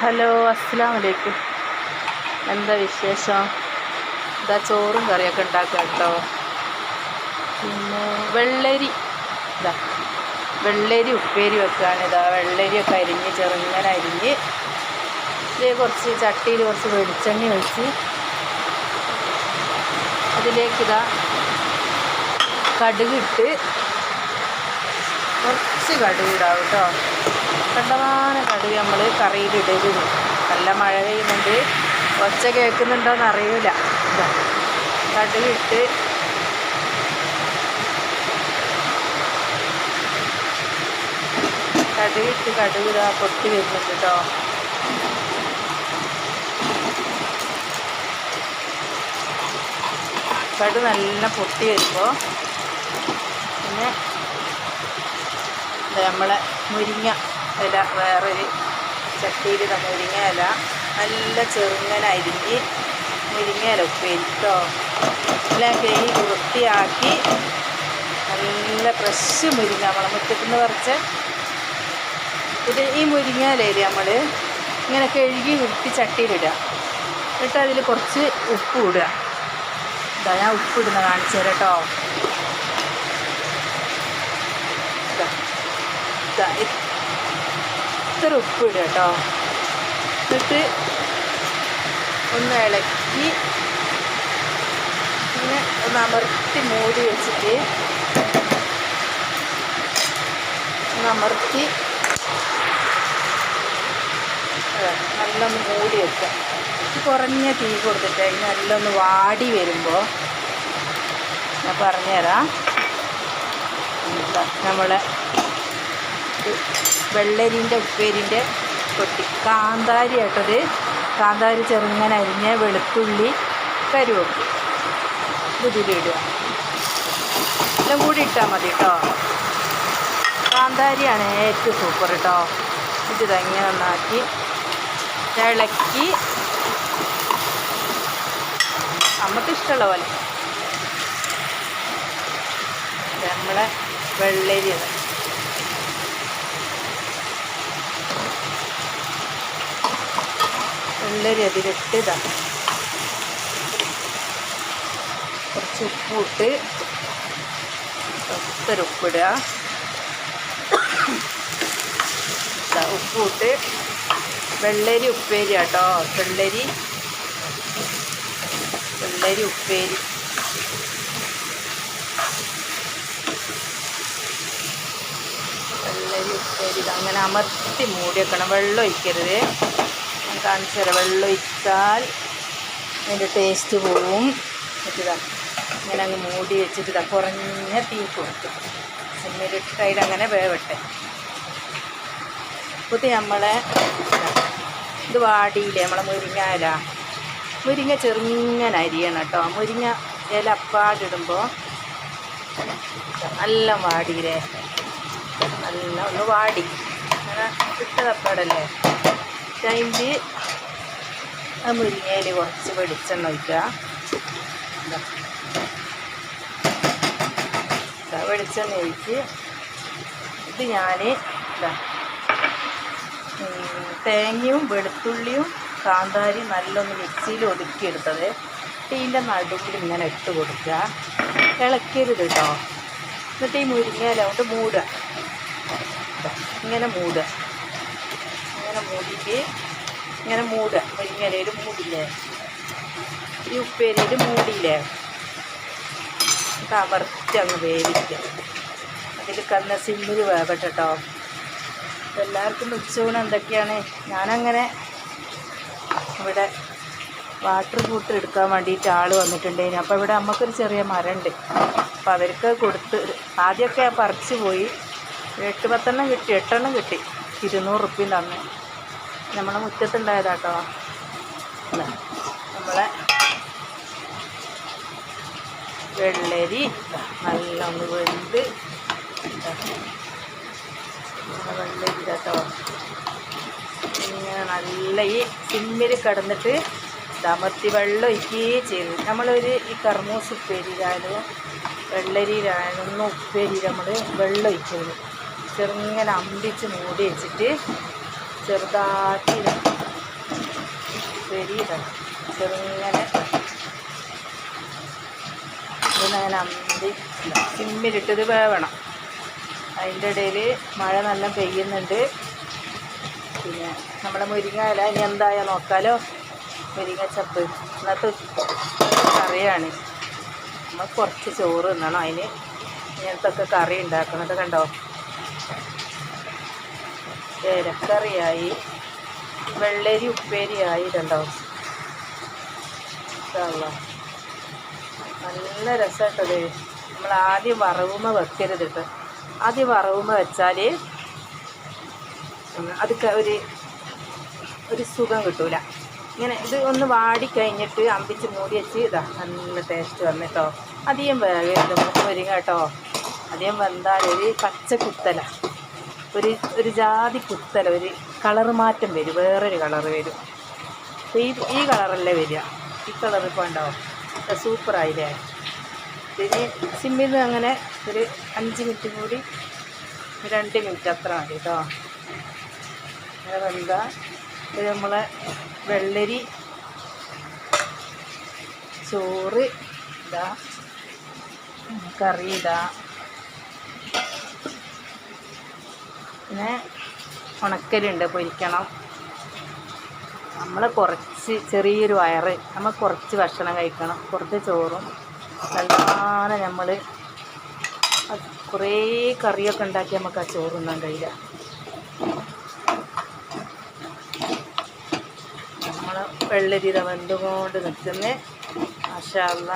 Hello അസ്സാം വലൈക്കും എന്താ വിശേഷം? ഇതാ ചോറും കറിയൊക്കെ ഉണ്ടാക്കുക കേട്ടോ പിന്നെ വെള്ളരി. ഇതാ വെള്ളരി ഉപ്പേരി വെക്കുകയാണ് ഇതാ വെള്ളരിയൊക്കെ അരിഞ്ഞ് ചെറുങ്ങനെ അരിഞ്ഞ് ഇതിൽ കുറച്ച് ചട്ടിയിൽ കുറച്ച് വെളിച്ചെണ്ണ ഒഴിച്ച് അതിലേക്ക് ഇതാ കടുകിട്ട് കുറച്ച് കടുകിടാവും കേട്ടോ. കണ്ടമാനം കടുക് നമ്മൾ കറിയിലിടരുത്. നല്ല മഴ പെയ്യുന്നുണ്ട്. ഒച്ച കേൾക്കുന്നുണ്ടോയെന്ന് അറിയില്ല. കടുകിട്ട് കടുകിട്ട് കടുക് ഇതാ പൊട്ടി വരുന്നുണ്ട് കേട്ടോ. കടു നല്ല പൊട്ടി വരുമ്പോൾ പിന്നെ നമ്മളെ മുരിങ്ങ. ഇല വേറൊരു ചട്ടിയിൽ മുരിങ്ങ ഇല നല്ല ചെറുങ്ങനെ അരിഞ്ഞ് മുരിങ്ങ ഇല ഉപ്പേരിട്ടോ എല്ലാം കഴുകി വൃത്തിയാക്കി നല്ല ഫ്രഷ് മുരിങ്ങ നമ്മളെ മുറ്റത്തുനിന്ന് പറിച്ച് ഇത് ഈ മുരിങ്ങ ഇലയിൽ നമ്മൾ ഇങ്ങനെ കഴുകി വൃത്തി ചട്ടിയിലിടുക എന്നിട്ട് അതിൽ കുറച്ച് ഉപ്പ് ഇടുക. ഇതാ ഞാൻ ഉപ്പ് ഇടുന്ന കാണിച്ചു തരാം കേട്ടോ ഇതാ ഇത്ര ഉപ്പ് ഇടുക കേട്ടോ. എന്നിട്ട് ഒന്ന് ഇളക്കി പിന്നെ ഒന്ന് അമർത്തി മൂടി വെച്ചിട്ട് ഒന്ന് അമർത്തി നല്ലൊന്ന് മൂടി വെക്കുക. കുറഞ്ഞ തീ കൊടുത്തിട്ട് അതിന് നല്ലൊന്ന് വാടി വരുമ്പോൾ ഞാൻ പറഞ്ഞുതരാം. എന്താ നമ്മളെ വെള്ളരിന്റെ ഉപ്പേരിന്റെ പൊട്ടി കാന്താരി ആട്ടത് കാന്താരി ചെറുങ്ങനെ അരിഞ്ഞ വെളുത്തുള്ളി കരുവേപ്പ്. ഇതിലിടുക എല്ലാം കൂടി ഇട്ടാൽ മതി കേട്ടോ കാന്താരിയാണ് ഏറ്റവും സൂപ്പർ കേട്ടോ ഇത് ഇതങ്ങനെ നന്നാക്കി ഇളക്കി. നമുക്ക് ഇഷ്ടമുള്ള പോലെ. നമ്മളെ വെള്ളരി അത് വെള്ളരി അതിലിട്ട് ഇതാണ് കുറച്ച് ഉപ്പ് ഇട്ട് ഒത്തൊരു ഉപ്പിടുക. ഉപ്പിട്ട് വെള്ളരി ഉപ്പേരി കേട്ടോ വെള്ളരി. വെള്ളരി ഉപ്പേരി. വെള്ളരി ഉപ്പേരി അങ്ങനെ അമർത്തി മൂടി വെക്കണം. വെള്ളം ഒഴിക്കരുത്. കാണിച്ചു തരാം വെള്ളം ഇട്ടാൽ അതിന്റെ ടേസ്റ്റ് പോവും. എന്നിട്ടിതാ ഇങ്ങനെ അങ്ങ് മൂടി വെച്ചിട്ട് ഇതാ കുറഞ്ഞ തീ കൊടുക്കും സിമ്മിലിട്ട് അങ്ങനെ വേവട്ടെ. പുതിയ നമ്മളെ ഇത് വാടിയില്ലേ? നമ്മളെ മുരിങ്ങ ഇല. മുരിങ്ങ ചെറുങ്ങനെ അരിയണം കേട്ടോ. മുരിങ്ങ ഇല അപ്പാടിടുമ്പോൾ നല്ല വാടിയില്ലേ? നല്ല ഒന്ന് വാടി. അങ്ങനെ ഇട്ടതപ്പാടല്ലേ അതിന്റെ ആ മുരിങ്ങയിൽ കുറച്ച് വെളിച്ചെണ്ണ ഒഴിക്കുക. വെളിച്ചെണ്ണ ഒഴിച്ച് ഇത് ഞാൻ തേങ്ങയും വെളുത്തുള്ളിയും കാന്താരി നല്ലൊന്ന് മിക്സിയിൽ ഒതുക്കിയെടുത്തത് ഇതിന്റെ നടുവിൽ ഇങ്ങനെ ഇട്ട് കൊടുക്കുക. ഇളക്കരുത് കേട്ടോ എന്നിട്ട് ഈ മുരിങ്ങയില കൊണ്ട് മൂടുക. ഇങ്ങനെ മൂടുക. മൂടിയിട്ട് ഇങ്ങനെ മൂടുക മുരിങ്ങയിലയിൽ മൂടില്ലേ? ഈ ഉപ്പേരിയിൽ മൂടിയില്ലേ? അമർത്തി അങ്ങ് അതിൽ കന്ന സിമ്മിൽ വേവട്ടോ എല്ലാവർക്കും ഉച്ചയൂണ് എന്തൊക്കെയാണ്? ഞാനങ്ങനെ ഇവിടെ വാട്ടർ കൂട്ട് എടുക്കാൻ വേണ്ടിയിട്ട് ആൾ വന്നിട്ടുണ്ടായിരുന്നു. അപ്പോൾ ഇവിടെ നമുക്കൊരു ചെറിയ മരമുണ്ട് അപ്പോൾ അവർക്ക് കൊടുത്ത് ആദ്യമൊക്കെ പറിച്ച് പോയി. എട്ട് പത്തെണ്ണം കിട്ടി എട്ടെണ്ണം കിട്ടി. ഇരുന്നൂറ് റുപ്യം തന്നു. നമ്മളെ മുറ്റത്തുണ്ടായതാട്ടോ. നമ്മളെ വെള്ളരി നല്ല ഒന്ന് വെന്ത് വെള്ളരി കേട്ടോ ഇങ്ങനെ നല്ല ഈ സിമ്മിൽ കിടന്നിട്ട് തമർത്തി വെള്ളം ഒഴിക്കുകയും ചെയ്തു. നമ്മളൊരു ഈ കർമൂസ് ഉപ്പേരിയിലായാലും വെള്ളരിയിലായാലും ഉപ്പേരി നമ്മൾ വെള്ളം ഒഴിച്ചത് ചെറുങ്ങനെ അമ്പിച്ച് മൂടി വെച്ചിട്ട് ചെറുതാക്കി ഇതാ ചെറുങ്ങനെ ഇതിനങ്ങനെ അന്തി സിമ്മിലിട്ടത് വേവണം. അതിന്റെ ഇടയിൽ മഴ നല്ല പെയ്യുന്നുണ്ട്. പിന്നെ നമ്മുടെ മുരിങ്ങ ഇല ഇനി എന്തായാ നോക്കാലോ? മുരിങ്ങ ചപ്പ്. ഇന്നത്തെ കറിയാണ്. നമ്മൾ കുറച്ച് ചോറ് തിന്നണം. അതിന് ഇങ്ങനത്തെ ഒക്കെ കറി ഉണ്ടാക്കണത് കണ്ടോ? ഇലക്കറിയായി വെള്ളരി ഉപ്പേരിയായി കണ്ടോ. നല്ല രസമായിട്ടത് നമ്മൾ ആദ്യം വറവുമ വെക്കരുത് കേട്ടോ ആദ്യം വറവുമ വെച്ചാൽ അത് ഒരു ഒരു സുഖം കിട്ടൂല. ഇങ്ങനെ ഇത് ഒന്ന് വാടിക്കഴിഞ്ഞിട്ട് അമ്പിച്ച് മൂടി വെച്ച് ഇതാ നല്ല ടേസ്റ്റ് വന്നിട്ടോ അധികം വേഗം വരും കേട്ടോ അധികം വെന്താൽ ഒരു പച്ച കുത്തല ഒരു ഒരു ജാതി കുത്തല ഒരു കളർ മാറ്റം വരും വേറൊരു കളർ വരും. അപ്പോൾ ഈ ഈ കളറല്ലേ വരിക. ഈ കളർ ഇപ്പോൾ ഉണ്ടാവും സൂപ്പറായില്ലേ പിന്നെ സിമ്മിൽ നിന്ന് അങ്ങനെ ഒരു അഞ്ച് മിനിറ്റ് കൂടി രണ്ട് മിനിറ്റ് അത്ര മതി കേട്ടോ. അങ്ങനെ ഇത് നമ്മളെ വെള്ളരി ചോറ് ഇതാ കറി ഇതാ. പിന്നെ ഉണക്കലുണ്ട് പൊരിക്കണം. നമ്മൾ കുറച്ച് ചെറിയൊരു വയറ് നമ്മൾ കുറച്ച് ഭക്ഷണം കഴിക്കണം. കുറച്ച് ചോറും നല്ല നമ്മൾ കുറേ കറിയൊക്കെ ഉണ്ടാക്കി നമുക്ക് ആ ചോറുണ്ണാൻ കഴിയില്ല. നമ്മൾ വെള്ളരി ഇത വെന്തുകൊണ്ട് നിൽക്കുന്നത് മാഷാ അല്ലാ.